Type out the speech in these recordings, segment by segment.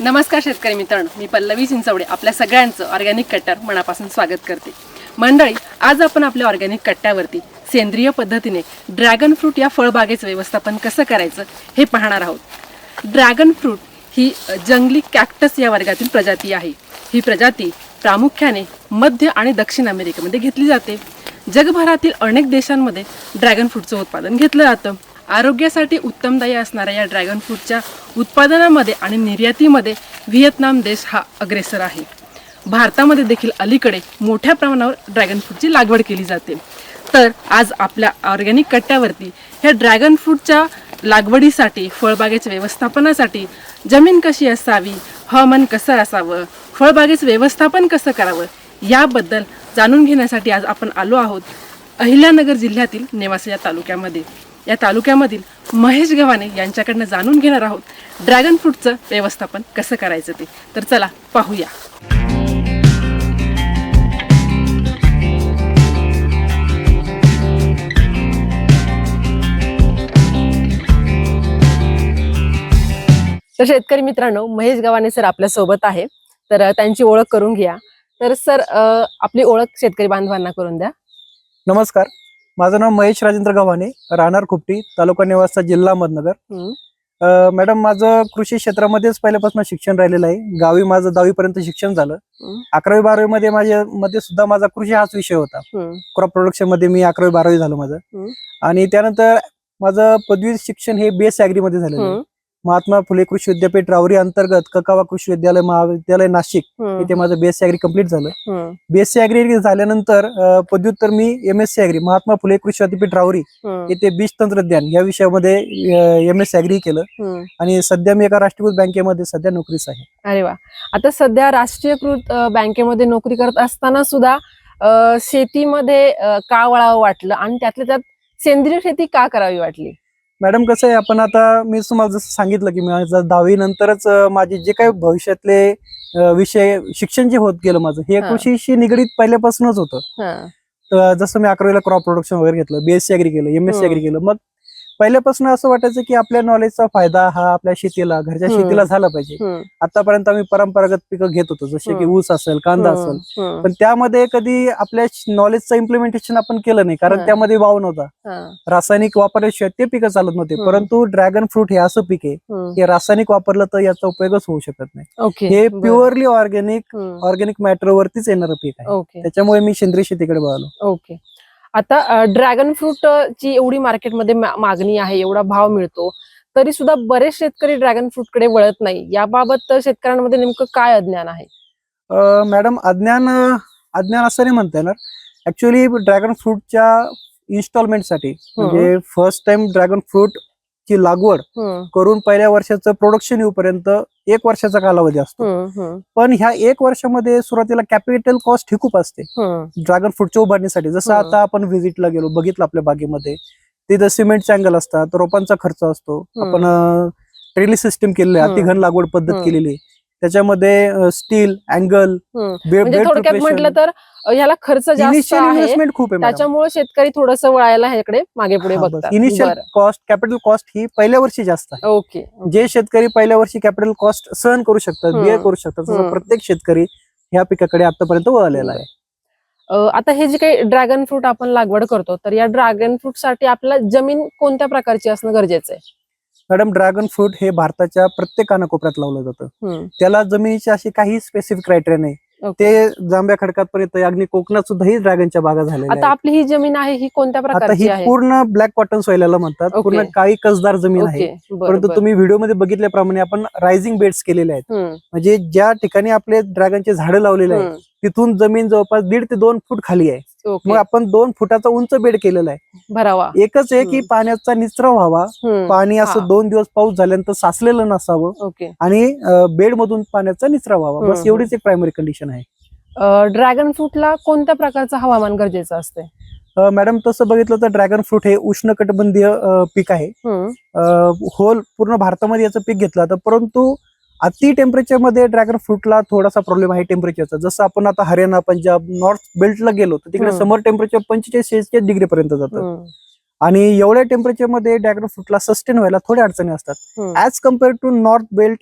नमस्कार शेतकरी मित्रांनो मी पल्लवी चिंचवडे आपल्या सगळ्यांचं ऑर्गॅनिक कट्ट्यावर मनापासून स्वागत करते. मंडळी आज आपण आपल्या ऑर्गॅनिक कट्ट्यावरती सेंद्रिय पद्धतीने ड्रॅगन फ्रूट या फळबागेचं व्यवस्थापन कसं करायचं हे पाहणार आहोत. ड्रॅगन फ्रूट ही जंगली कॅक्टस या वर्गातील प्रजाती आहे. ही प्रजाती प्रामुख्याने मध्य आणि दक्षिण अमेरिकेमध्ये घेतली जाते. जगभरातील अनेक देशांमध्ये ड्रॅगन फ्रूटचं उत्पादन घेतलं जातं. आरोग्यासाठी उत्तमदायी असणाऱ्या या ड्रॅगन फ्रूटच्या उत्पादनामध्ये आणि निर्यातीमध्ये व्हिएतनाम देश हा अग्रेसर आहे. भारतामध्ये देखील अलीकडे मोठ्या प्रमाणावर ड्रॅगन फ्रूटची लागवड केली जाते. तर आज आपल्या ऑर्गॅनिक कट्ट्यावरती ह्या ड्रॅगन फ्रूटच्या लागवडीसाठी फळबागेच्या व्यवस्थापनासाठी जमीन कशी असावी हवामान कसं असावं फळबागेचं व्यवस्थापन कसं करावं याबद्दल जाणून घेण्यासाठी आज आपण आलो आहोत अहिल्यानगर जिल्ह्यातील नेवासा या तालुक्यामध्ये. या तालुक्यामधील महेश गव्हाणे यांच्याकडनं जाणून घेणार आहोत ड्रॅगन फ्रूटचं व्यवस्थापन कसं करायचं ते. तर चला पाहूया. तर शेतकरी मित्रांनो महेश गव्हाणे सर आपल्यासोबत आहे. तर त्यांची ओळख करून घ्या. तर सर आपली ओळख शेतकरी बांधवांना करून द्या. नमस्कार. माझं नाव महेश राजेंद्र गव्हाणे राहणार खुपटी तालुका निवासा जिल्हा अहमदनगर मॅडम माझं कृषी क्षेत्रामध्येच पहिल्यापासून शिक्षण राहिलेलं आहे गावी माझं दहावीपर्यंत शिक्षण झालं. अकरावी बारावी मध्ये माझ्या मध्ये सुद्धा माझा कृषी हाच विषय होता. क्रॉप प्रोडक्शनमध्ये मी अकरावी बारावी झालं माझं. आणि त्यानंतर माझं पदवी शिक्षण हे बीएस ऍग्री मध्ये झालेलं. महात्मा फुले कृषी विद्यापीठ रावरी अंतर्गत ककावा कृषी विद्यालय महाविद्यालय नाशिक. इथे माझं बीएससी ऍग्री कंप्लीट झालं. बीएससी ऍग्री झाल्यानंतर पदव्युत्तर मी एमएससी ऍग्री महात्मा फुले कृषी विद्यापीठ रावरी. येथे बीज तंत्रज्ञान या विषयामध्ये एम एस ऍग्री केलं. आणि सध्या मी एका राष्ट्रीयकृत बँकेमध्ये सध्या नोकरीस आहे अरे वा आता सध्या राष्ट्रीयकृत बँकेमध्ये नोकरी करत असताना सुद्धा शेतीमध्ये का वळावं वाटलं आणि त्यातल्या त्यात सेंद्रिय शेती का करावी वाटली मॅडम कसं आहे आपण आता मी तुम्हाला जसं सांगितलं की माझं दहावी नंतरच माझे जे काही भविष्यातले विषय शिक्षण जे होत गेलं माझं हे हा. कृषीशी निगडीत पहिल्यापासूनच होतं हा. जसं मी अकरावीला क्रॉप प्रोडक्शन वगैरे घेतलं बीएससी ऍग्री केलं एमएससी हम्म. ऍग्री केलं मग पहिल्यापासून असं वाटायचं की आपल्या नॉलेजचा फायदा हा आपल्या शेतीला घरच्या. शेतीला झाला पाहिजे. आतापर्यंत आम्ही परंपरागत पिकं घेत होतो जसे की. ऊस असेल कांदा असेल. पण त्यामध्ये कधी आपल्या नॉलेजचं इम्प्लिमेंटेशन आपण केलं नाही कारण हा. त्यामध्ये वाव नव्हता हा. रासायनिक वापरल्याशिवाय ते पिकं चालत नव्हते. परंतु ड्रॅगन फ्रूट हे असं पीक आहे. की रासायनिक वापरलं तर याचा उपयोगच होऊ शकत नाही हे. Purely organic. ऑर्गॅनिक मॅटर वरतीच येणारं पीक आहे त्याच्यामुळे मी सेंद्रिय शेतीकडे वळालो ओके आता ड्रॅगन फ्रूट ची एवढी मार्केटमध्ये मागणी आहे एवढा भाव मिळतो तरी सुद्धा बरेच शेतकरी ड्रॅगन फ्रूटकडे वळत नाही. याबाबत शेतकऱ्यांमध्ये नेमकं काय अज्ञान आहे? मॅडम अज्ञान अज्ञान असं नाही म्हणता येणार. ऍक्च्युअली ड्रॅगन फ्रूटच्या इन्स्टॉलमेंटसाठी म्हणजे फर्स्ट टाइम ड्रॅगन फ्रूट ची लागवड. करून पहिल्या वर्षाचं प्रोडक्शन येऊपर्यंत एक वर्षाचा कालावधी असतो. पण ह्या एक वर्षामध्ये सुरुवातीला कॅपिटल कॉस्ट ही खूप असते. ड्रॅगन फ्रूटच्या उभारणीसाठी जसं. आता आपण व्हिजिटला गेलो बघितलं आपल्या बागेमध्ये तिथं सिमेंटचे अँगल असतात रोपांचा खर्च असतो. आपण ट्रेली सिस्टम केलेली आहे. अतिघन लागवड पद्धत. केलेली आहे त्याच्यामध्ये स्टील अँगल. म्हणजे थोडक्यात म्हटलं तर ह्याला खर्च जास्त इन्व्हेस्टमेंट खूप आहे त्याच्यामुळे शेतकरी थोडस वळायला ह्याकडे मागे पुढे बघतात. इनिशियल. कॉस्ट कॅपिटल कॉस्ट ही पहिल्या वर्षी जास्त आहे. ओके जे शेतकरी पहिल्या वर्षी कॅपिटल कॉस्ट सहन करू शकतात. बिअर करू शकतात. प्रत्येक शेतकरी ह्या पिकाकडे आतापर्यंत वळालेला आहे. आता हे जे काही ड्रॅगन फ्रूट आपण लागवड करतो तर या ड्रॅगन फ्रूटसाठी आपल्याला जमीन कोणत्या प्रकारची असणं गरजेचं आहे? मॅडम ड्रॅगन फ्रूट हे भारताच्या प्रत्येक कानाकोपऱ्यात लावलं जातं. त्याला जमिनीची अशी काही स्पेसिफिक क्रायटेरिया नाही. ते जांभ्या खडकात पर्यंत अगदी कोकणात सुद्धा ही ड्रॅगनच्या बागा झालेल्या आता. आपली ही जमीन आहे ही कोणत्या आता ही प्रकारची आहे पूर्ण ब्लॅक कॉटन सोयल्याला म्हणतात. पूर्ण काळी कसदार जमीन आहे परंतु. तुम्ही व्हिडिओमध्ये बघितल्याप्रमाणे आपण रायझिंग बेड्स केलेले आहेत म्हणजे ज्या ठिकाणी आपले ड्रॅगनचे झाडं लावलेले आहेत. तिथून जमीन जवळपास दीड ते दोन फूट खाली आहे. मग आपण दोन फुटाचा उंच बेड केलेला आहे. भरावा. एकच आहे की. पाण्याचा निचरा व्हावा. पाणी. असं दोन दिवस पाऊस झाल्यानंतर साचलेलं नसावं ओके. आणि बेड मधून पाण्याचा निचरा व्हावा. बस. एवढीच एक प्रायमरी कंडिशन आहे. ड्रॅगन फ्रूटला कोणत्या प्रकारचं हवामान गरजेचं असते अ, मॅडम तसं बघितलं तर ड्रॅगन फ्रूट हे उष्णकटिबंधीय अ, पीक आहे. होल पूर्ण भारतामध्ये याचं पीक घेतलं जातं. परंतु अति टेम्परेचरमध्ये ड्रॅगन फ्रूटला थोडासा प्रॉब्लेम आहे टेम्परेचरचा जसं आपण आता हरियाणा पंजाब नॉर्थ बेल्टला गेलो तर तिकडे. समर टेम्परेचर पंचेचाळीस सेल्सिअस डिग्री पर्यंत जातं आणि एवढ्या टेम्परेचरमध्ये ड्रॅगन फ्रूटला सस्टेन व्हायला थोड्या अडचणी असतात as compare to north belt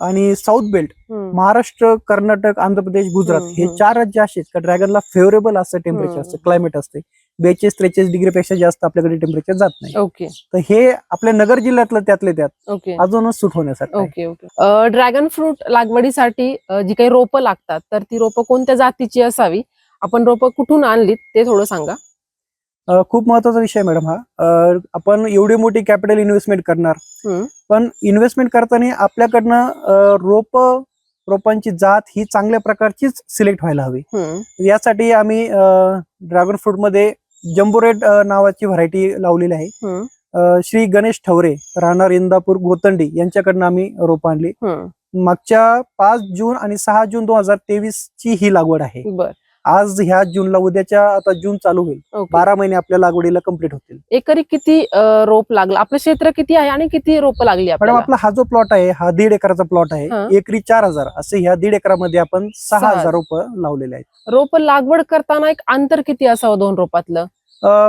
आणि साऊथ बेल्ट. महाराष्ट्र कर्नाटक आंध्र प्रदेश गुजरात हे. चार राज्य असे का ड्रॅगनला फेवरेबल असं टेम्परेचर. असतं क्लायमेट असते बेचाळीस त्रेचाळीस डिग्री पेक्षा जास्त आपल्याकडे टेम्परेचर जात नाही. ओके तर हे आपल्या नगर जिल्ह्यातलं त्यातले त्यात ओके अजूनच सूट होण्यासाठी. ओके ओके ड्रॅगन फ्रूट लागवडीसाठी जी काही रोपं लागतात तर ती रोपं कोणत्या जातीची असावी? आपण रोपं कुठून आणलीत ते थोडं सांगा. खूप महत्त्वाचा विषय मॅडम हा. आपण एवढी मोठी कॅपिटल इन्व्हेस्टमेंट करणार. पण इन्व्हेस्टमेंट करताना आपल्याकडनं रोप रोपांची जात ही चांगल्या प्रकारचीच सिलेक्ट व्हायला हवी. यासाठी आम्ही ड्रॅगन फ्रूट मध्ये जम्बो रेड नावाची व्हरायटी लावलेली आहे. श्री गणेश ठवरे राहणार इंदापूर गोतंडी यांच्याकडनं आम्ही रोप आणली. मागच्या पाच जून आणि सहा जून दोन हजार तेवीस ची ही लागवड आहे. बर. आज ह्या जूनला उद्याच्या आता जून चालू होईल बारा महिने आपल्या लागवडीला कंप्लीट होतील एकरी किती रोप लागला आपलं क्षेत्र किती आहे आणि किती रोप लागली मॅडम आपला हा जो प्लॉट आहे हा दीड एकराचा प्लॉट. आहे एकरी चार हजार असे ह्या दीड एकरामध्ये आपण सहा. हजार रोपं लावलेले आहेत रोप लागवड करताना एक अंतर किती असावं दोन रोपातलं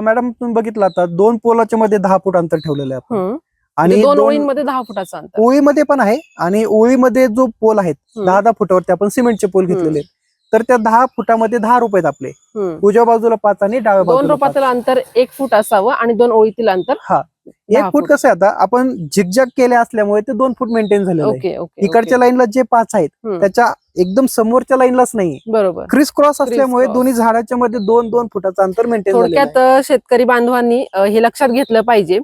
मॅडम तुम्ही बघितलं आता दोन पोलाच्या मध्ये दहा फूट अंतर ठेवलेलं आहे आपण. आणि दोन ओळींमध्ये दहा फुटाचं ओळीमध्ये पण आहे आणि ओळीमध्ये जो पोल आहेत. दहा दहा फुटावरती आपण सिमेंटचे पोल. घेतलेले आहेत. तर त्या दहा फुटामध्ये दहा रुपये आपले. उजव्या बाजूला पाच आणि डाव्या दोन. रोपातील अंतर एक फूट असावं आणि दोन ओळीतील अंतर हा एक फूट. कसं आहे आता आपण झिकझॅक केले असल्यामुळे ते दोन फूट मेंटेन ओके इकडच्या लाईनला जे पाच आहेत. त्याच्या एकदम समोरच्या लाईनलाच नाही बरोबर क्रिस क्रॉस असल्यामुळे. दोन्ही झाडाच्या मध्ये दोन दोन फुटाचं अंतर मेंटेन. थोडक्यात शेतकरी बांधवांनी हे लक्षात घेतलं पाहिजे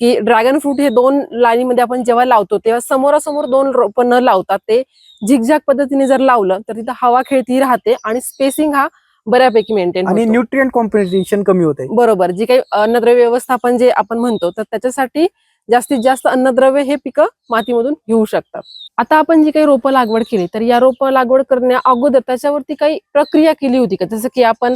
की ड्रॅगन फ्रूट हे दोन लाईनीमध्ये आपण जेव्हा लावतो तेव्हा समोरासमोर दोन रोपं न लावतात ते झिकझॅक पद्धतीने जर लावलं तर तिथं हवा खेळती राहते आणि स्पेसिंग हा बऱ्यापैकी मेंटेन आणि न्यूट्रिएंट कॉम्पिटिशन कमी होते. बरोबर. जे काही अन्नद्रव्य व्यवस्थापन जे आपण म्हणतो तर त्याच्यासाठी जास्तीत जास्त अन्नद्रव्य हे पिकं मातीमधून घेऊ शकतात. आता आपण जी काही रोपं लागवड केली तर या रोपं लागवड करण्या अगोदर त्याच्यावरती काही प्रक्रिया केली होती का? जसं की आपण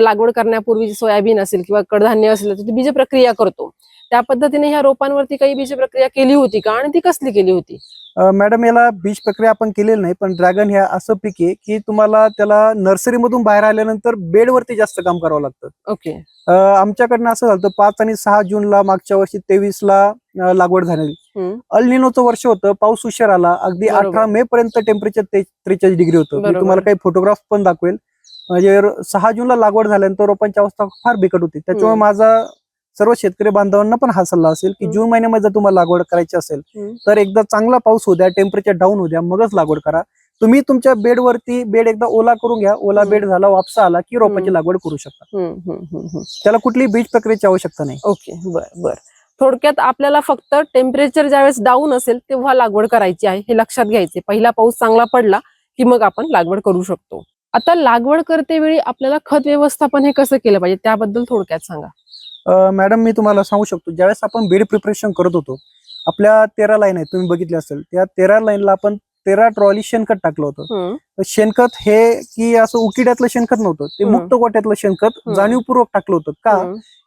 लागवड करण्यापूर्वी सोयाबीन असेल किंवा कडधान्य असेल तर ती बीज प्रक्रिया करतो. त्या पद्धतीने ह्या रोपांवरती काही बीज प्रक्रिया केली होती का? आणि ती कसली केली होती? मॅडम याला बीज प्रक्रिया आपण केलेली नाही पण ड्रॅगन हे असं पीक आहे की तुम्हाला त्याला नर्सरीमधून बाहेर आल्यानंतर बेडवरती जास्त काम करावं लागतं. ओके. आमच्याकडनं असं झालं पाच आणि सहा जूनला मागच्या वर्षी तेवीस ला लागवड झालेली. अल्निनोचं वर्ष होतं पाऊस उशीर आला अगदी. अठरा मे पर्यंत टेम्परेचर त्रेचाळीस डिग्री होतं. मी. तुम्हाला काही फोटोग्राफ पण दाखवेल. म्हणजे सहा जूनला लागवड झाल्यानंतर रोपांची अवस्था फार बिकट होती. त्याच्यामुळे. माझा सर्व शेतकरी बांधवांना पण हा सल्ला असेल की. जून महिन्यामध्ये जर तुम्हाला लागवड करायची असेल. तर एकदा चांगला पाऊस होऊ द्या टेम्परेचर डाऊन होऊ द्या मगच लागवड करा तुम्ही तुमच्या बेडवरती बेड एकदा ओला करून घ्या ओला. बेड झाला वापसा आला की रोपाची. लागवड करू शकता. त्याला कुठलीही बीज प्रक्रियेची आवश्यकता नाही ओके बर बर थोडक्यात आपल्याला फक्त टेम्परेचर ज्यावेळेस डाऊन असेल तेव्हा लागवड करायची आहे हे लक्षात घ्यायचे पहिला पाऊस चांगला पडला की मग आपण लागवड करू शकतो आता लागवड करते वेळी आपल्याला खत व्यवस्थापन हे कसं केलं पाहिजे त्याबद्दल थोडक्यात सांगा मॅडम मी तुम्हाला सांगू शकतो ज्यावेळेस आपण बेड प्रिपरेशन करत होतो आपल्या तेरा लाईन आहेत तुम्ही बघितले असेल त्या तेरा लाईनला आपण तेरा ट्रॉली शेणखत टाकलं होतं तर शेणखत हे की असं उकिड्यातलं शेणखत नव्हतं ते. मुक्त गोट्यातलं शेणखत. जाणीवपूर्वक टाकलं होतं का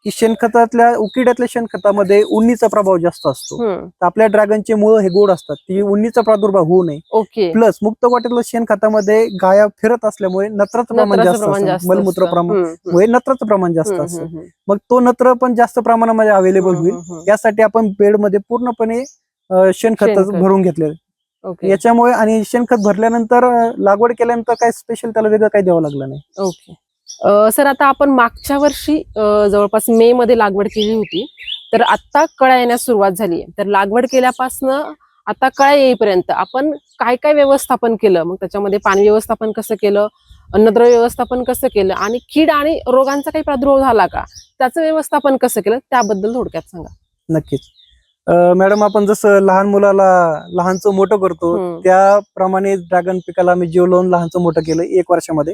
की शेणखतातल्या उकिड्यातल्या शेणखतामध्ये उन्नीचा प्रभाव जास्त असतो. तर आपल्या ड्रॅगनचे मुळ हे गोड असतात ती उन्नीचा प्रादुर्भाव होऊ नये प्लस मुक्त गोट्यातलं शेणखतामध्ये गाया फिरत असल्यामुळे नत्राचं प्रमाण जास्त असतं मलमूत्र असतं. प्रमाण हम्म, हम्म, मुळे नत्राचं प्रमाण जास्त असतं. मग तो नत्र पण जास्त प्रमाणामध्ये अवेलेबल होईल. यासाठी आपण बेडमध्ये पूर्णपणे शेणखत. भरून घेतले ओके. याच्यामुळे आणि शेणखत भरल्यानंतर लागवड केल्यानंतर काय स्पेशल त्याला वेगळं काही द्यावं लागलं नाही. ओके. सर आता आपण मागच्या वर्षी जवळपास मे मध्ये लागवड केली होती. तर आता कळ्या येण्यास सुरुवात झाली तर लागवड केल्यापासनं आता कळ्या येईपर्यंत आपण काय काय व्यवस्थापन केलं? मग त्याच्यामध्ये पाणी व्यवस्थापन कसं केलं? अन्नद्रव्य व्यवस्थापन कसं केलं? आणि कीड आणि रोगांचा काही प्रादुर्भाव झाला का? त्याचं व्यवस्थापन कसं केलं? त्याबद्दल थोडक्यात सांगा. नक्कीच. मॅडम आपण जसं लहान मुलाला लहानचं मोठं करतो त्याप्रमाणे ड्रॅगन पिकाला आम्ही जीव लावून लहानचं मोठं केलं एक वर्षामध्ये.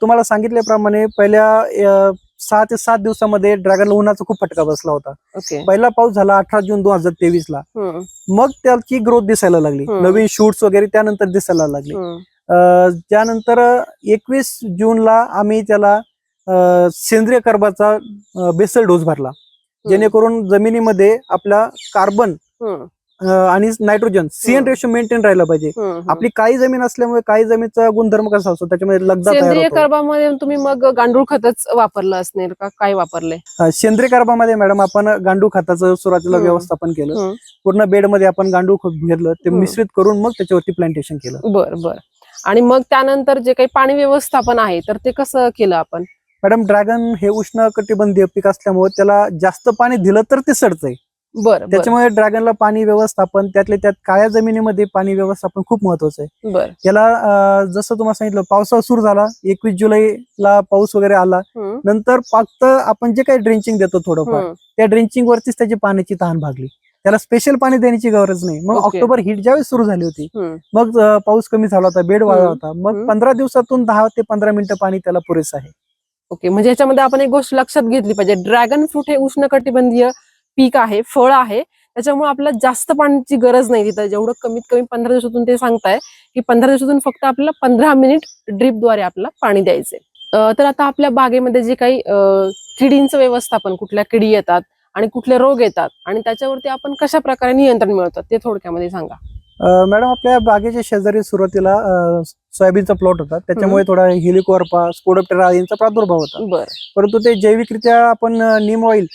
तुम्हाला सांगितल्याप्रमाणे पहिल्या सहा ते सात दिवसामध्ये ड्रॅगनला उन्हाचा खूप फटका बसला होता. पहिला पाऊस झाला अठरा जून दोन हजार तेवीस ला मग त्याची ग्रोथ दिसायला लागली. नवीन शूट्स वगैरे त्यानंतर दिसायला लागले. त्यानंतर एकवीस जूनला आम्ही त्याला सेंद्रिय कर्बाचा बेसल डोस भरला. जेणेकरून जमिनीमध्ये आपला कार्बन आणि नायट्रोजन सीएन. रेशो मेंटेन राहिला पाहिजे. आपली काही जमीन असल्यामुळे काही जमीनचा गुणधर्म कसा असतो? त्याच्यामध्ये लगदा सेंद्रिय कर्बामध्ये तुम्ही मग गांडूळ खतच वापरलं असणार का? काय वापरले सेंद्रिय कर्बामध्ये मॅडम आपण गांडूळ खताचं सुरुवातीला. व्यवस्थापन केलं. पूर्ण बेडमध्ये आपण गांडूळ खत घेतलं. ते. मिश्रित करून मग त्याच्यावरती प्लांटेशन केलं. बर बर. आणि मग त्यानंतर जे काही पाणी व्यवस्थापन आहे तर ते कसं केलं आपण? मॅडम ड्रॅगन हे उष्ण कटिबंधीय पीक असल्यामुळे त्याला जास्त पाणी दिलं तर ते सडतंय बर बर त्याच्यामुळे ड्रॅगनला पाणी व्यवस्थापन त्यातले त्यात काळ्या जमिनीमध्ये पाणी व्यवस्थापन खूप महत्वाचं आहे बर याला अं, जसं तुम्हाला सांगितलं पावसाळा सुरू झाला एकवीस जुलैला पाऊस वगैरे आला नंतर फक्त आपण जे काही ड्रिंचिंग देतो थोडंफार. त्या ड्रिंचिंग वरतीच त्याची पाण्याची तहान भागली त्याला स्पेशल पाणी देण्याची गरज नाही मग. ऑक्टोबर हीट ज्यावेळेस सुरू झाली होती. मग पाऊस कमी झाला होता बेड वाळला. होता मग. पंधरा दिवसातून दहा ते पंधरा मिनिटं पाणी त्याला पुरेसं आहे ओके म्हणजे याच्यामध्ये आपण एक गोष्ट लक्षात घेतली पाहिजे. ड्रॅगन फ्रूट हे उष्णकटिबंधीय पीक आहे फळ आहे. त्याच्यामुळे आपल्याला जास्त पाण्याची गरज नाही तिथं. जेवढं कमीत कमी पंधरा दिवसातून ते सांगताय की पंधरा दिवसातून फक्त आपल्याला पंधरा मिनिट ड्रीपद्वारे आपल्याला पाणी द्यायचंय. तर आता आपल्या बागेमध्ये जे काही किडींचं व्यवस्थापन कुठल्या किडी येतात आणि कुठले रोग येतात आणि त्याच्यावरती आपण कशा प्रकारे नियंत्रण मिळवतात ते थोडक्यामध्ये सांगा. मॅडम आपल्या बागेच्या शेजारी सुरुवातीला सोयाबीनचा प्लॉट होता. त्याच्यामुळे थोडा हेलिकोअर्पा स्पोडोप्टेरा यांचा प्रादुर्भाव होता. परंतु ते जैविकरित्या आपण नीम ऑइल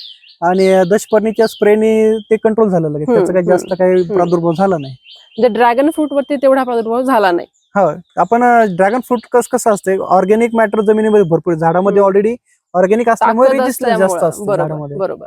आणि दशपर्णीच्या स्प्रेने ते कंट्रोल झालं लगेच. त्याचा काही जास्त काही प्रादुर्भाव झाला नाही. म्हणजे ड्रॅगन फ्रूट वरती तेवढा प्रादुर्भाव झाला नाही. हा. आपण ड्रॅगन फ्रूट कस कसं असते ऑर्गॅनिक मॅटर जमिनीमध्ये भरपूर. झाडामध्ये. ऑलरेडी ऑर्गॅनिक असल्यामुळे जास्त. असतं बरोबर झाडामध्ये. बरोबर.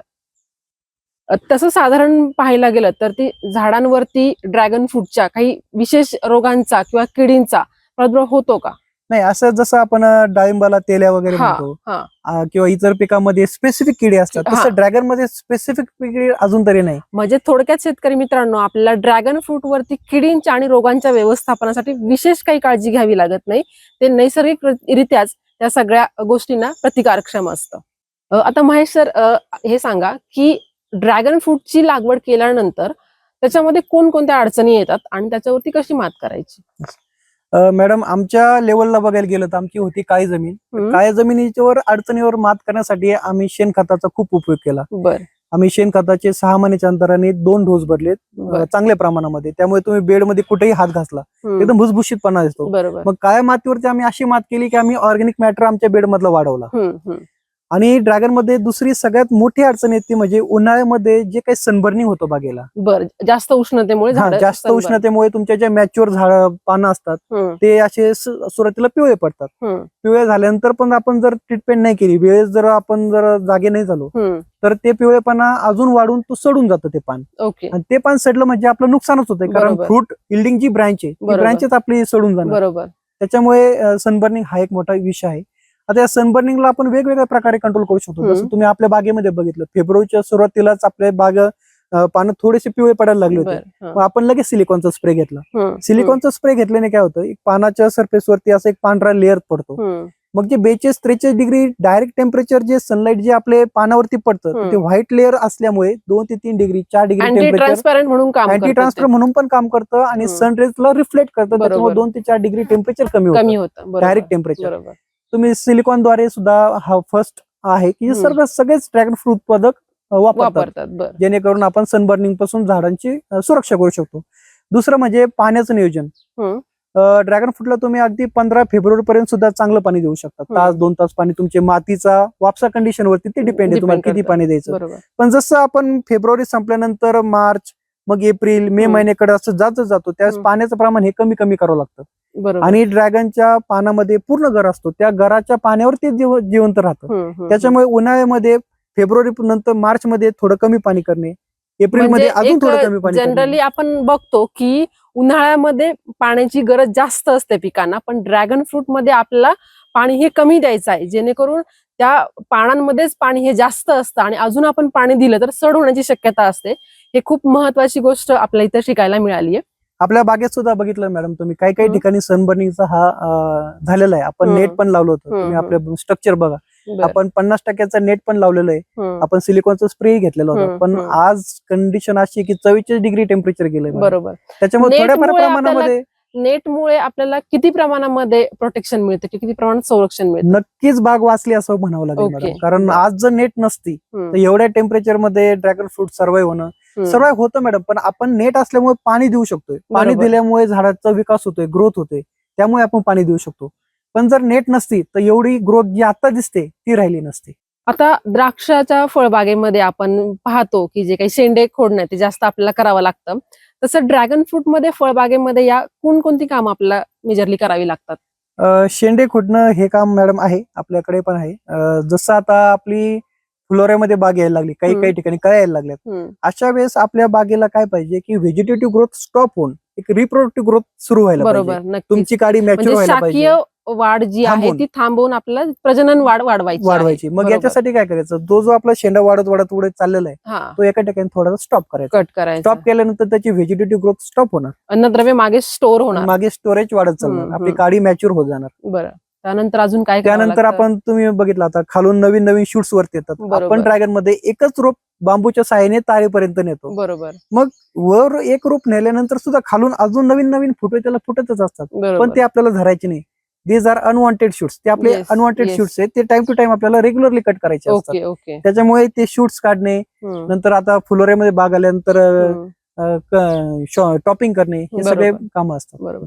तसं साधारण पाहायला गेलं तर ती झाडांवरती ड्रॅगन फ्रूटच्या काही विशेष रोगांचा किंवा किडींचा प्रादुर्भाव होतो का? नाही असं जसं आपण डाळिंबाला तेल्या वगैरे म्हणतो हा. किंवा इतर पिकामध्ये स्पेसिफिक किडे असतात. तसं ड्रॅगनमध्ये स्पेसिफिक किडे अजून तरी नाही. म्हणजे थोडक्यात शेतकरी मित्रांनो आपल्याला ड्रॅगन फ्रूट वरती किडींच्या आणि रोगांच्या व्यवस्थापनासाठी विशेष काही काळजी घ्यावी लागत नाही. ते नैसर्गिक रित्याच त्या सगळ्या गोष्टींना प्रतिकारक्षम असतं. आता महेश सर हे सांगा की ड्रॅगन फ्रूटची लागवड केल्यानंतर त्याच्यामध्ये कोणकोणत्या अडचणी येतात आणि त्याच्यावरती कशी मात करायची? मॅडम आमच्या लेवलला बघायला गेलं तर आमची होती काळी जमीन. काळ्या जमिनीवर अडचणीवर मात करण्यासाठी आम्ही शेणखताचा खूप उपयोग केला. बर. आम्ही शेणखताचे सहा महिन्याच्या अंतराने दोन डोस भरलेत चांगल्या प्रमाणामध्ये. त्यामुळे तुम्ही बेडमध्ये कुठेही हात घासला एकदम भुसभुशीतपणा दिसतो. मग काळ्या मातीवरती आम्ही अशी मात केली की आम्ही ऑर्गॅनिक मॅटर आमच्या बेडमधला वाढवला. आणि ड्रॅगनमध्ये दुसरी सगळ्यात मोठी अडचण येते म्हणजे उन्हाळ्यामध्ये जे काही सनबर्निंग होतं बागेला. बर जास्त उष्णतेमुळे जास्त. उष्णतेमुळे तुमच्या ज्या मॅच्युअर झाड पानं असतात ते असे सुरुवातीला पिवळे पडतात. पिवळे झाल्यानंतर पण आपण जर ट्रीटमेंट नाही केली वेळेस जर आपण जर जागे नाही झालो तर ते पिवळेपणा अजून वाढून तो सडून जातं ते पान. ओके. आणि ते पान सडलं म्हणजे आपलं नुकसानच होतंय कारण. फ्रूट इल्डिंग जी ब्रांच आहे. ब्रांचेच आपली सडून जाणार. बरोबर. त्याच्यामुळे सनबर्निंग हा एक मोठा विषय आहे. आता या सनबर्निंगला आपण वेगवेगळ्या प्रकारे कंट्रोल करू शकतो. जसं तुम्ही आपल्या बागेमध्ये बघितलं फेब्रुवारीच्या सुरुवातीलाच आपल्या बाग पानं थोडेसे पिवळे पडायला लागले होते. आपण लगेच सिलिकॉनचा स्प्रे घेतला. सिलिकॉनचा स्प्रे घेतल्याने काय होतं एक पानाच्या सरफेस वरती असं एक पांढरा लेअर पडतो. मग जे बेचाळीस त्रेचाळीस डिग्री डायरेक्ट टेम्परेचर जे सनलाईट जे आपले पानावरती पडतं ते. व्हाईट लेअर असल्यामुळे दोन ते तीन डिग्री चार डिग्री टेम्परेचर अँटी ट्रान्सफर. म्हणून पण काम करतं आणि. सनरेजला रिफ्लेक्ट करतं. त्याच्यामुळे दोन ते चार डिग्री टेम्परेचर कमी होतं. डायरेक्ट टेम्परेचर तुम्ही सिलिकॉनद्वारे सुद्धा हा फर्स्ट आहे की. सर्व सगळेच ड्रॅगन फ्रूट उत्पादक वापरतात जेणेकरून आपण सनबर्निंगपासून झाडांची सुरक्षा करू शकतो दुसरं म्हणजे पाण्याचं नियोजन. ड्रॅगन फ्रूटला तुम्ही अगदी पंधरा फेब्रुवारी पर्यंत सुद्धा चांगलं पाणी देऊ शकता. तास दोन तास पाणी तुमचे मातीचा वापसा कंडिशन वरती ते डिपेंड आहे तुम्हाला किती. पाणी द्यायचं पण जसं आपण फेब्रुवारी संपल्यानंतर मार्च मग एप्रिल मे. महिन्याकडे असं जात जातो त्यावेळेस. पाण्याचं प्रमाण हे कमी कमी करावं लागतं आणि ड्रॅगनच्या पानामध्ये पूर्ण गर असतो. त्या गराच्या पाण्यावर ते जीव- जिवंत राहतं. त्याच्यामुळे उन्हाळ्यामध्ये फेब्रुवारी नंतर मार्च मध्ये थोडं कमी पाणी करणे. एप्रिलमध्ये म्हणजे अजून थोडं कमी पाणी. जनरली आपण बघतो की उन्हाळ्यामध्ये पाण्याची गरज जास्त असते पिकांना पण ड्रॅगन फ्रूटमध्ये आपल्याला पाणी हे कमी द्यायचं आहे. जेणेकरून त्या पानांमध्येच पाणी हे जास्त असतं आणि अजून आपण पाणी दिलं तर सड होण्याची शक्यता असते. हे खूप महत्वाची गोष्ट आपल्याला इथं शिकायला मिळाली आहे आपल्या बागेत सुद्धा बघितलं मॅडम तुम्ही काही काही. ठिकाणी सनबर्निंगचा हा झालेला आहे आपण. नेट पण लावलं होतं तुम्ही. आपलं स्ट्रक्चर बघा. आपण पन्नास टक्क्याचा नेट पण लावलेलं आहे आपण सिलिकॉनचा स्प्रे घेतलेला होता पण. आज कंडिशन अशी की चव्वेचाळीस डिग्री टेम्परेचर गेलंय मॅडम. बरोबर त्याच्यामुळे थोड्याफार प्रमाणामध्ये नेटमुळे आपल्याला किती प्रमाणामध्ये प्रोटेक्शन मिळतं किती प्रमाणात संरक्षण मिळतं नक्कीच बाग वाचली असं म्हणावं लागेल कारण. आज जर नेट नसती तर एवढ्या टेम्परेचरमध्ये ड्रॅगन फ्रूट सर्वाईव्ह होणं. सर्व होतं मॅडम पण आपण नेट असल्यामुळे पाणी देऊ शकतोय. पाणी. दिल्यामुळे झाडाचा विकास होतोय ग्रोथ होतोय. त्यामुळे आपण पाणी देऊ शकतो. पण जर नेट नसती तर एवढी ग्रोथ जी आता दिसते ती राहिली नसती. आता द्राक्षाच्या फळबागेमध्ये आपण पाहतो की जे काही शेंडे खोडणं ते जास्त आपल्याला करावं लागतं. तसं ड्रॅगन फ्रूटमध्ये फळबागेमध्ये या कोणकोणती कामं आपल्याला मेजरली करावी लागतात? शेंडे खोडणं हे काम मॅडम आहे आपल्याकडे पण आहे. जसं आता आपली फुलोऱ्यामध्ये बाग यायला लागली काही. काही ठिकाणी कळ्या यायला लागल्यात. अशा वेळेस आपल्या बागेला काय पाहिजे की व्हेजिटेटिव्ह ग्रोथ स्टॉप होऊन एक रिप्रोडक्टिव्ह ग्रोथ सुरू व्हायला बरोबर तुमची काडी मॅच्युअर म्हणजे व्हायला पाहिजे. वाढ जी आहे. ती थांबवून आपल्याला प्रजनन वाढ वाढवायची. वाढवायची. मग. याच्यासाठी काय करायचं? जो जो आपला शेंडा वाढत वाढत पुढे चाललेला आहे तो एका ठिकाणी थोडासा स्टॉप करायचा. कट करायचं. स्टॉप केल्यानंतर त्याची व्हेजिटेटिव्ह ग्रोथ स्टॉप होणार. अन्नद्रव्य मागे स्टोअर होणार. मागे स्टोरेज वाढत चालणार. आपली. काडी मॅच्युअर होत जाणार. बरं. त्यानंतर अजून काय त्यानंतर? आपण तुम्ही बघितलं आता खालून नवीन नवीन शूट्स वरती येतात. आपण ड्रॅगनमध्ये एकच रोप बांबूच्या सहाय्याने तारेपर्यंत नेतो. बरोबर. वर एक रोप नेल्यानंतर सुद्धा खालून अजून नवीन नवीन फुटे त्याला फुटतच असतात. पण ते आपल्याला धरायचे नाही. दीज आर अनवॉन्टेड शूट्स ते आपले अनवॉन्टेड. शूट्स आहेत. ते टाइम टू टाइम आपल्याला रेग्युलरली कट करायचे असतात. त्याच्यामुळे ते शूट्स काढणे नंतर आता फुलोऱ्यामध्ये बाग आल्यानंतर टॉपिंग करणे हे. सगळे कामं असतात. बरोबर.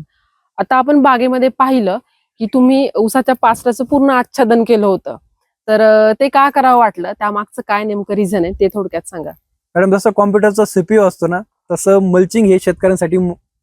आता आपण बागेमध्ये पाहिलं की तुम्ही उसाच्या पाचऱ्याचं पूर्ण आच्छादन केलं होतं. तर ते का करावं वाटलं? त्यामागचं काय नेमकं रिझन आहे ते थोडक्यात सांगा. मॅडम जसं कॉम्प्युटरचा सीपीओ असतो ना तसं मल्चिंग हे शेतकऱ्यांसाठी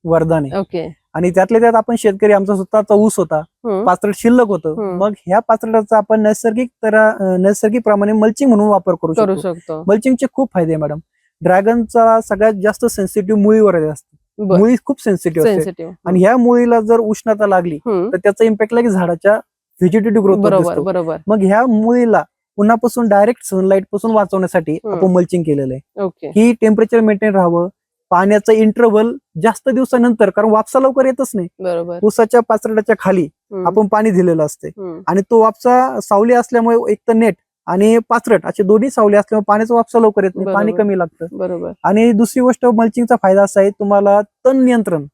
वरदान आहे. ओके. आणि त्यातल्या त्यात आपण शेतकरी आमचा स्वतःचा ऊस होता पाचरट शिल्लक होतं. मग ह्या पाचरटाचा आपण नैसर्गिक तर नैसर्गिक प्रमाणे मल्चिंग म्हणून वापर करू शकतो. मल्चिंगचे खूप फायदे आहे मॅडम. ड्रॅगनचा सगळ्यात जास्त सेन्सिटिव्ह मुळीवर असते मुळी खूप सेन्सिटिव्ह असते. सेन्सिटिव्ह आणि ह्या मुळीला जर उष्णता लागली तर त्याचा इम्पॅक्ट लागेल झाडाच्या व्हेजिटेटिव्ह ग्रोथ बरोबर बरोबर. मग ह्या मुळीला उन्हापासून डायरेक्ट सनलाईटपासून वाचवण्यासाठी हम्म. आपण मल्चिंग केलेलं आहे. ओके ही टेम्परेचर मेंटेन राहावं. पाण्याचं इंटरव्हल जास्त दिवसानंतर कारण वापसा लवकर येतच नाही. बरोबर. ऊसाच्या पाचरटाच्या खाली हम्म, आपण पाणी दिलेलं असते. हम्म, आणि तो वापसा सावली असल्यामुळे एक तर नेट आणि पाचरट असे दोन्ही सावली असल्यामुळे पाण्याचा वापसा लवकर येत नाही पाणी. कमी लागतं. बरोबर. आणि दुसरी गोष्ट मल्चिंगचा फायदा असा आहे तुम्हाला तण नियंत्रण.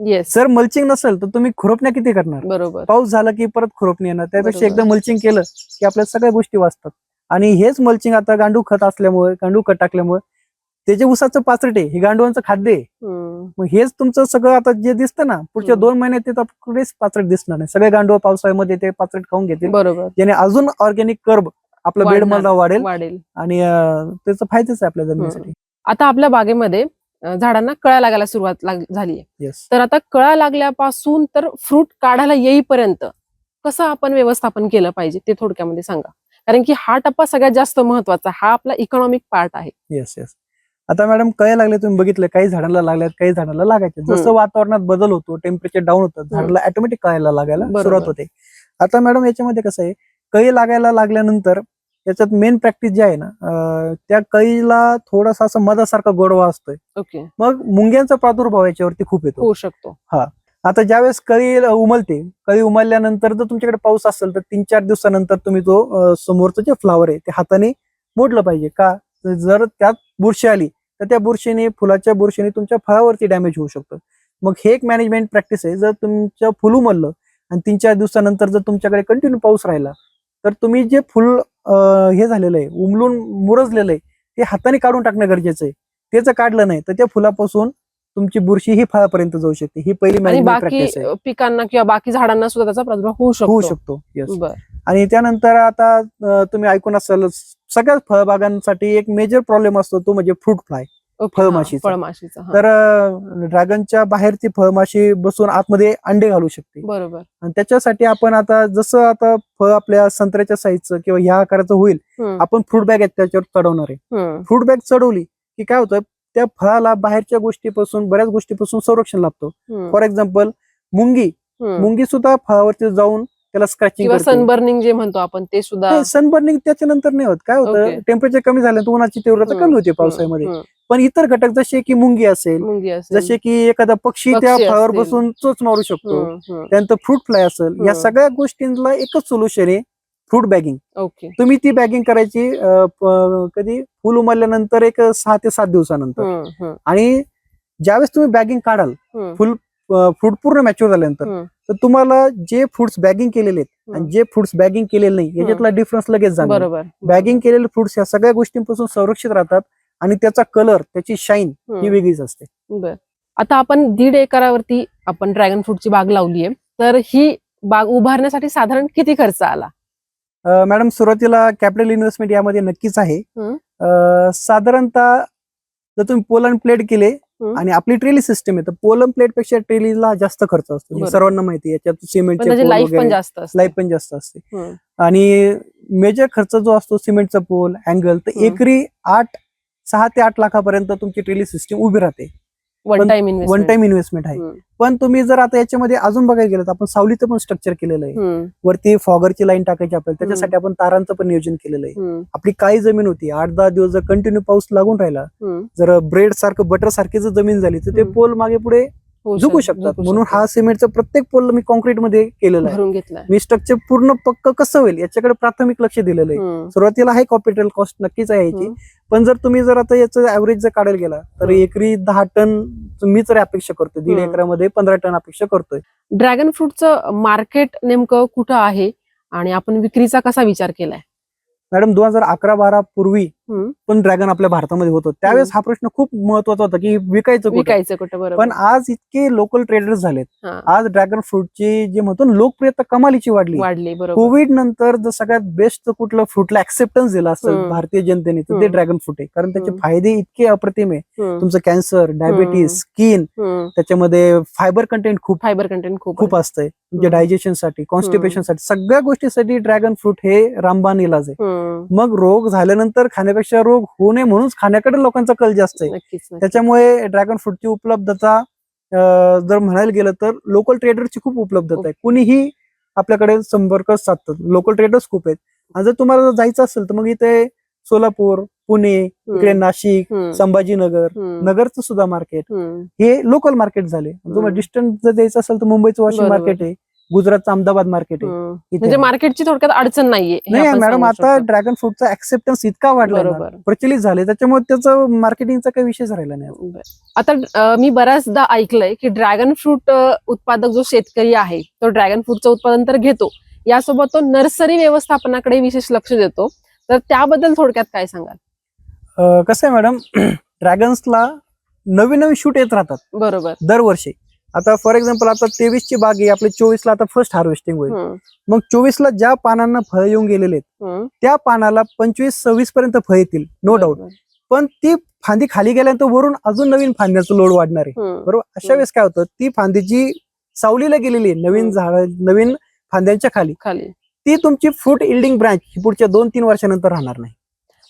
येस जर मल्चिंग नसेल तर तुम्ही खुरपण्या किती करणार? बरोबर. पाऊस झाला की परत खुरपणी येणार. त्यापेक्षा. एकदा मल्चिंग केलं की आपल्या सगळ्या गोष्टी वाचतात. आणि हेच मल्चिंग आता गांडूळ खत असल्यामुळे गांडूळ खत टाकल्यामुळे ते जे उसाचं पाचरट आहे हे गांडूळांचं खाद्य आहे. मग हेच तुमचं सगळं आता जे दिसतं ना पुढच्या. दोन महिन्यात ते तर कुठेच पाचरट दिसणार नाही. सगळे गांडूळ पावसाळ्यामध्ये ते पाचरट खाऊन घेतील. बरोबर. ज्याने अजून ऑर्गॅनिक कर्ब आपला बेड मधला वाढेल. वाढेल. आणि त्याचा फायदाच आहे आपल्या जमिनीसाठी. आता आपल्या बागेमध्ये झाडांना कळ्या लागायला सुरुवात झाली आहे येस तर आता कळ्या लागल्यापासून तर फ्रूट काढायला येईपर्यंत कसं आपण व्यवस्थापन केलं पाहिजे ते थोडक्यामध्ये सांगा. कारण की हा टप्पा सगळ्यात जास्त महत्त्वाचा हा आपला इकॉनॉमिक पार्ट आहे. येस येस आता मॅडम कळ्या लागले तुम्ही बघितलं काही झाडांना लागल्यात काही झाडांना लागायचे जसं. वातावरणात बदल होतो टेम्परेचर डाऊन होतं झाडाला ऑटोमॅटिक कळायला लागायला. सुरुवात होते. आता मॅडम याच्यामध्ये कसं आहे? कळी लागायला लागल्यानंतर याच्यात मेन प्रॅक्टिस जी आहे ना त्या कळीला थोडासा असं मधासारखा गोडवा असतोय. ओके. मग मुंग्यांचा प्रादुर्भाव याच्यावरती खूप येतो. होऊ शकतो. आता ज्यावेळेस कळी उमलते कळी उमलल्यानंतर जर तुमच्याकडे पाऊस असेल तर तीन चार दिवसानंतर तुम्ही तो समोरचं जे फ्लावर आहे ते हाताने मोडलं पाहिजे. का? जर त्यात बुरशी आली तर त्या बुरशीने फुलाच्या बुरशीने तुमच्या फळावरती डॅमेज होऊ शकतं. मग हे एक मॅनेजमेंट प्रॅक्टिस आहे. जर तुमचं फुल उमललं आणि तीन चार दिवसानंतर जर तुमच्याकडे कंटिन्यू पाऊस राहिला तर तुम्ही जे फुल हे झालेलं आहे उमलून मुरजलेलं आहे ते हाताने काढून टाकणं गरजेचं आहे. ते जर काढलं नाही तर त्या फुलापासून तुमची बुरशी ही फळापर्यंत जाऊ शकते. ही पहिली बाकी पिकांना किंवा बाकी झाडांना सुद्धा त्याचा प्रादुर्भाव होऊ होऊ शकतो शकतो येस बर. आणि त्यानंतर आता तुम्ही ऐकून असाल सगळ्याच फळबागांसाठी एक मेजर प्रॉब्लेम असतो तो म्हणजे फ्रूट फ्लाय हा, फळमाशीचा. तर ड्रॅगनच्या बाहेरची फळमाशी बसून आतमध्ये अंडे घालू शकते. बरोबर. आणि त्याच्यासाठी आपण आता जसं आता फळ आपल्या संत्र्याच्या साईजचं किंवा ह्या आकाराचं होईल आपण फ्रूट बॅग आहेत त्याच्यावर चढवणार आहे. फ्रूट बॅग चढवली की काय होतं त्या फळाला बाहेरच्या गोष्टीपासून बऱ्याच गोष्टीपासून संरक्षण हम्म, फॉर एक्झाम्पल मुंगी. मुंगी सुद्धा फळावरती जाऊन त्याला स्क्रॅचिंग सनबर्निंग जे म्हणतो आपण ते सुद्धा सनबर्निंग त्याच्यानंतर नाही होत. काय होतं. टेम्परेचर कमी झालं तर उन्हाची तीव्रता कमी होते पावसाळ्यामध्ये. पण इतर घटक जसे की मुंगी असेल मुंगी असेल. जसे की एखादा पक्षी त्या फळावर. बसून चोच मारू शकतो. त्यानंतर फ्रूट फ्लाय असेल या. सगळ्या गोष्टींना एकच सोल्युशन आहे फ्रूट बॅगिंग ओके तुम्ही ती बॅगिंग करायची कधी फुल उमरल्यानंतर एक सहा ते सात दिवसानंतर आणि ज्यावेळेस तुम्ही बॅगिंग काढाल हम्म, फ्रूट पूर्ण मॅच्युअर झाल्यानंतर. तर तुम्हाला जे फ्रुट्स बॅगिंग केलेले आहेत. आणि जे फ्रुट्स बॅगिंग केलेले नाही याच्यातला डिफरन्स लगेच जाणार बॅगिंग केलेले फ्रुट्स या सगळ्या गोष्टींपासून संरक्षित राहतात आणि त्याचा कलर त्याची शाईन ही. वेगळीच असते बर आता आपण दीड एकरावरती आपण ड्रॅगन फ्रूटची बाग लावली आहे तर ही बाग उभारण्यासाठी साधारण किती खर्च आला मॅडम सुरुवातीला कॅपिटल इन्व्हेस्टमेंट यामध्ये नक्कीच आहे साधारणतः जर तुम्ही पोलन प्लेट केले. आणि आपली ट्रेली सिस्टम आहे तर पोलन प्लेटपेक्षा ट्रेलीला जास्त खर्च असतो हे बरोबर. सर्वांना माहिती आहे याच्यात पोल लाईफ पण जास्त असते लाईफ पण जास्त असते हम्म. आणि मेजर खर्च जो असतो सिमेंटचा पोल अँगल तर. एकरी आठ सहा ते आठ लाखापर्यंत तुमची ट्रेली सिस्टीम उभी राहते. One time one investment time investment आहे. पण तुम्ही जर आता याच्यामध्ये अजून बघायला गेलं तर आपण सावलीचं पण स्ट्रक्चर केलेलं आहे. वरती फॉगरची लाईन टाकायची आपल्याला त्याच्यासाठी आपण तारांचं पण नियोजन केलेलं आहे. आपली काही जमीन होती आठ दहा दिवस जर कंटिन्यू पाऊस लागून राहिला जर ब्रेड सारखं बटर सारखी जर जमीन झाली तर ते. पोल मागे पुढे झुकू शकतात म्हणून हा सिमेंटचा प्रत्येक पोल मी कॉन्क्रीटमध्ये केलेला आहे मी स्ट्रक्चर पूर्ण पक्क कसं होईल याच्याकडे प्राथमिक लक्ष दिलेलं आहे. सुरुवातीला आहे कॉपिटल कॉस्ट नक्कीच आहे याची. पण जर तुम्ही जर आता याचं ऍव्हरेज जर काढायला गेला तर. एकरी दहा टन मी तर अपेक्षा करतोय दीड. एकरामध्ये पंधरा टन अपेक्षा करतोय ड्रॅगन फ्रूटचं मार्केट नेमकं कुठं आहे आणि आपण विक्रीचा कसा विचार केलाय मॅडम दोन हजार अकरा बारा पूर्वी. पण ड्रॅगन आपल्या भारतामध्ये होतं त्यावेळेस हा प्रश्न खूप महत्त्वाचा होता की विकायचं विकायचं कुठं बरोबर पण आज इतके लोकल ट्रेडर्स झालेत. आज ड्रॅगन फ्रूटची जे म्हणतो लोकप्रियता कमालीची वाढली वाढली कोविड नंतर जर सगळ्यात बेस्ट कुठलं फ्रूटला ऍक्सेप्टन्स दिला असेल हम्म. भारतीय जनतेने तर ते. ड्रॅगन फ्रूट आहे कारण त्याचे. फायदे इतके अप्रतिम आहे. तुमचं कॅन्सर डायबिटीस स्किन. त्याच्यामध्ये फायबर कंटेंट खूप फायबर कंटेंट खूप खूप. असतंय हम्म. डायजेशनसाठी कॉन्स्टिपेशनसाठी सगळ्या गोष्टीसाठी ड्रॅगन फ्रूट हे रामबाण इलाज आहे. मग रोग झाल्यानंतर खाण्यापेक्षा रोग होऊ नये म्हणून खाण्याकडे लोकांचा कल जास्त आहे. त्याच्यामुळे ड्रॅगन फ्रूटची उपलब्धता जर म्हणायला गेलं तर लोकल ट्रेडरची खूप उपलब्धता आहे कुणीही आपल्याकडे संपर्क साधतात लोकल ट्रेडर्स खूप आहेत आणि जर तुम्हाला जायचं असेल तर मग इथे सोलापूर पुणे इकडे. नाशिक. संभाजीनगर. नगरचं सुद्धा मार्केट. हे लोकल मार्केट झाले तुम्हाला. डिस्टन्स जर द्यायचं असेल तर मुंबईचं वाशिम बरोबर. मार्केट आहे गुजरातचं अहमदाबाद मार्केट आहे. इथे म्हणजे. मार्केटची थोडक्यात अडचण नाहीये हे नाही आपण मॅडम सांगू आता शकतो. ड्रॅगन फ्रूटचा ऍक्सेप्टन्स इतका वाढला ना, बरोबर प्रचलित झाले त्याच्यामुळे त्याचं मार्केटिंगचा काही विषयच राहिला नाही बरं. आता अं, मी बऱ्याचदा ऐकलंय की ड्रॅगन फ्रूट उत्पादक जो शेतकरी आहे तो ड्रॅगन फ्रूटचं उत्पादन तर घेतो यासोबत तो नर्सरी व्यवस्थापनाकडे विशेष लक्ष देतो तर त्याबद्दल थोडक्यात काय सांगाल अं, कसं आहे मॅडम ड्रॅगन्सला नवीन नवीन शूट येत राहतात बरोबर दरवर्षी आता फॉर एक्झाम्पल आता तेवीस ची बाग आहे आपली चोवीस ला आता फर्स्ट हार्वेस्टिंग होईल. मग चोवीस ला ज्या पानांना फळ येऊन गेलेले. त्या पानाला पंचवीस सव्वीस पर्यंत फळ येतील नो डाऊट. पण ती फांदी खाली गेल्यानंतर वरून अजून नवीन फांद्याचं लोड वाढणार आहे. बरोबर अशा. वेळेस काय होतं ती फांदी जी सावलीला गेलेली आहे नवीन. झाड नवीन फांद्यांच्या खाली खाली ती तुमची फ्रूट इल्डिंग ब्रांच ही पुढच्या दोन तीन वर्षानंतर राहणार नाही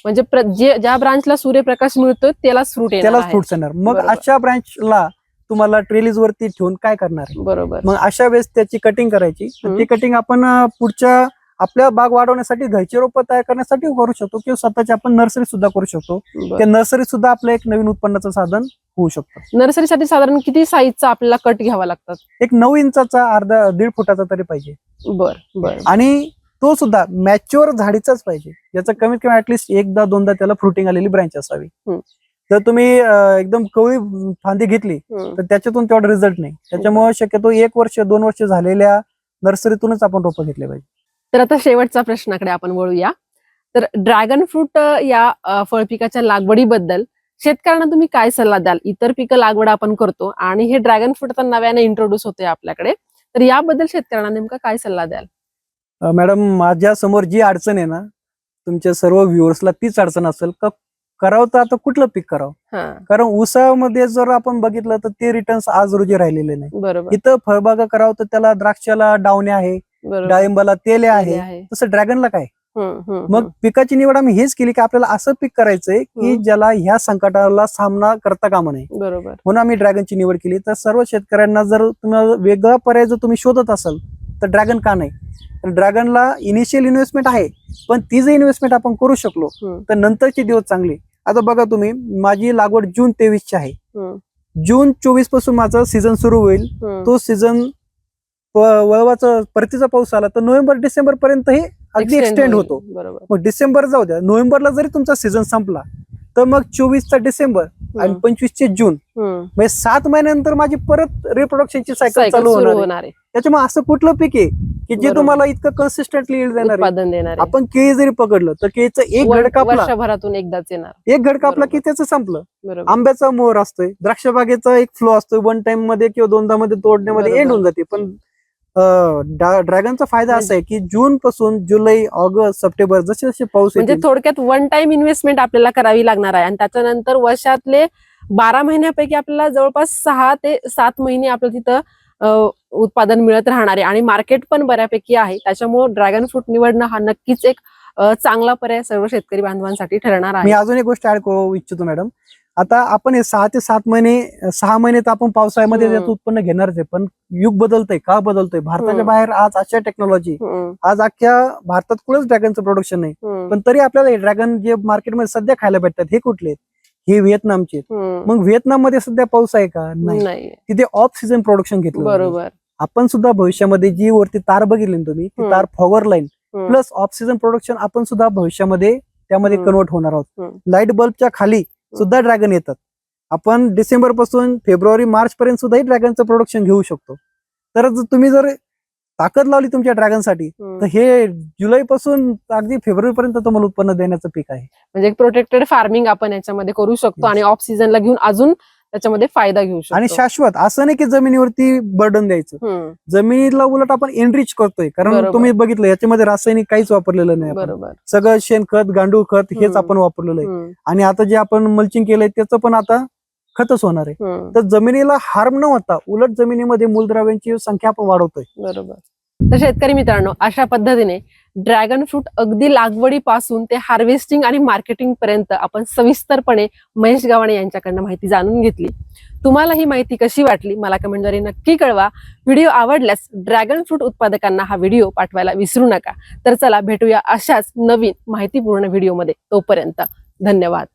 म्हणजे ज्या ब्रांचला सूर्यप्रकाश मिळतो त्यालाच फ्रूट त्यालाच फ्रुट्स येणार मग. अशा ब्रांचला तुम्हाला ट्रेलीज वरती ठेवून काय करणार? बरोबर. मग अशा वेळेस त्याची कटिंग करायची. ती कटिंग आपण पुढच्या आपल्या बाग वाढवण्यासाठी घरची रोपं तयार करण्यासाठी करू शकतो किंवा स्वतःची आपण नर्सरी सुद्धा करू शकतो. त्या नर्सरी सुद्धा आपलं एक नवीन उत्पन्नाचं साधन होऊ शकतं. नर्सरीसाठी साधारण किती साईजचा आपल्याला कट घ्यावा लागतात? एक नऊ इंचाचा अर्धा दीड फुटाचा तरी पाहिजे. बर बर. आणि तो सुद्धा मॅच्युअर झाडीचाच पाहिजे. याचा कमीत कमी ऍटलिस्ट एकदा दोनदा त्याला फ्रुटिंग आलेली ब्रांच असावी. जर तुम्ही एकदम कवळी फांदी घेतली. तर त्याच्यातून तेवढा रिझल्ट नाही. त्याच्यामुळे शक्यतो एक वर्ष दोन वर्ष झालेल्या नर्सरीतूनच आपण रोपं घेतले पाहिजे. तर आता शेवटच्या प्रश्नाकडे आपण वळूया. तर ड्रॅगन फ्रूट या फळपिकाच्या लागवडीबद्दल शेतकऱ्यांना तुम्ही काय सल्ला द्याल? इतर पिकं लागवड आपण करतो आणि हे ड्रॅगन फ्रूट आता नव्याने इंट्रोड्यूस होते आपल्याकडे. तर याबद्दल शेतकऱ्यांना नेमका काय सल्ला द्याल? मॅडम माझ्यासमोर जी अडचण आहे ना तुमच्या सर्व व्ह्युअर्सला तीच अडचण असेल का करावं तर आता कुठलं पीक करावं? कारण ऊसामध्ये जर आपण बघितलं तर ते रिटर्न्स आज रोजी राहिलेले नाही. बरोबर. इथं फळबागा करावं तर त्याला द्राक्षाला डावण्या आहे डाळिंबाला तेले आहे. तसं ड्रॅगनला काय? मग पिकाची निवड आम्ही हेच केली की आपल्याला असं पीक करायचंय की. ज्याला ह्या संकटाला सामना करता कामा नये. बरोबर. म्हणून आम्ही ड्रॅगनची निवड केली. तर सर्व शेतकऱ्यांना जर तुम्हाला वेगळा पर्याय जर तुम्ही शोधत असाल तर ड्रॅगन का नाही? ड्रॅगनला इनिशियल इन्व्हेस्टमेंट आहे पण ती जर इन्व्हेस्टमेंट आपण करू शकलो. तर नंतरचे दिवस चांगले. आता बघा तुम्ही माझी लागवड जून तेवीस ची आहे जून चोवीसपासून माझा सीझन सुरू होईल. तो सीझन वळवाचा परतीचा पाऊस आला तर नोव्हेंबर डिसेंबर पर्यंत हे अगदी एक्सटेंड. होतो. बरोबर. मग डिसेंबर जाऊ द्या. नोव्हेंबरला जरी तुमचा सीझन संपला तर मग चोवीसचा डिसेंबर आणि पंचवीसचे जून. म्हणजे सायकल महिन्यानंतर माझी परत रिप्रोडक्शनची सायकल चालू होणार आहे. त्याच्यामुळे असं कुठलं पीक आहे की जे. तुम्हाला इतकं कन्सिस्टंटली देणार. आपण केळी जरी पकडलं तर केळीचं एक घड कापला वर्षभरातून एकदाच येणार एक घड कापला बरोबर. की त्याचं संपलं आंब्याचा मोहर असतोय द्राक्ष बागेचा एक फ्लो असतोय वन टाइममध्ये किंवा दोनदा मध्ये तोडण्यामध्ये. एंड होऊन जाते पण ड्रॅगनचा फायदा असा आहे की जून पासून जुलै ऑगस्ट सप्टेंबर जसे जसे पाऊस म्हणजे थोडक्यात वन टाइम इन्व्हेस्टमेंट आपल्याला करावी लागणार आहे. आणि त्याच्यानंतर वर्षातले बारा महिन्यापैकी आपल्याला जवळपास सहा ते सात महिने आपल्याला तिथं उत्पादन मिळत राहणार आहे. आणि मार्केट पण बऱ्यापैकी आहे. त्याच्यामुळे ड्रॅगन फ्रूट निवडणं हा नक्कीच एक चांगला पर्याय सर्व शेतकरी बांधवांसाठी ठरणार मी आहे अजून एक गोष्ट ऍड करू इच्छितो मॅडम आता आपण हे सहा ते सात महिने सहा महिने तर आपण पावसाळ्यामध्ये. त्याचं उत्पन्न घेणारच आहे पण युग बदलतंय का बदलतंय भारताच्या. बाहेर आज अशा टेक्नॉलॉजी आज अख्ख्या भारतात कुठेच ड्रॅगनचं प्रोडक्शन नाही पण तरी आपल्याला ड्रॅगन जे मार्केटमध्ये सध्या खायला भेटतात हे कुठले? हे व्हिएतनामचे. मग व्हिएतनाममध्ये सध्या पाऊस आहे का नाही तिथे ऑफ सीझन प्रोडक्शन घेतलं. बरोबर आपण सुद्धा भविष्यामध्ये जी वरती तार बघितली तुम्ही ती. तार फॉवर line plus off season production आपण सुद्धा भविष्यामध्ये त्यामध्ये. कन्वर्ट होणार आहोत. लाइट बल्बच्या खाली सुद्धा ड्रॅगन येतात आपण डिसेंबरपासून फेब्रुवारी मार्च पर्यंत सुद्धा ड्रॅगनचं प्रोडक्शन घेऊ शकतो तर तुम्ही जर ताकद लावली तुमच्या ड्रॅगनसाठी. तर हे जुलै पासून अगदी फेब्रुवारी पर्यंत तुम्हाला उत्पन्न देण्याचं पीक आहे म्हणजे एक प्रोटेक्टेड फार्मिंग आपण याच्यामध्ये करू शकतो. आणि ऑफ सीझनला घेऊन अजून त्याच्यामध्ये फायदा घेऊ शकतो. आणि शाश्वत असं नाही की जमिनीवरती बर्डन द्यायचं. जमिनीला उलट आपण एनरिच करतोय कारण. तुम्ही बघितलं याच्यामध्ये रासायनिक काहीच वापरलेलं नाही आपण. बरोबर. सगळं शेणखत गांडूळ खत हेच. आपण वापरलेलं आहे. आणि आता जे आपण मल्चिंग केलंय त्याचं पण आता खतच होणार आहे. तर जमिनीला हार्म न होता उलट जमिनीमध्ये मूलद्रव्यांची संख्या आपण वाढवतोय. बरोबर. तर शेतकरी मित्रांनो अशा पद्धतीने ड्रॅगन फ्रूट अगदी लागवडीपासून ते हार्वेस्टिंग आणि मार्केटिंग पर्यंत आपण सविस्तरपणे महेश गावाणे यांच्याकडनं माहिती जाणून घेतली. तुम्हाला ही माहिती कशी वाटली मला कमेंटद्वारे नक्की कळवा. व्हिडिओ आवडल्यास ड्रॅगन फ्रूट उत्पादकांना हा व्हिडिओ पाठवायला विसरू नका. तर चला भेटूया अशाच नवीन माहितीपूर्ण व्हिडिओमध्ये तोपर्यंत. धन्यवाद.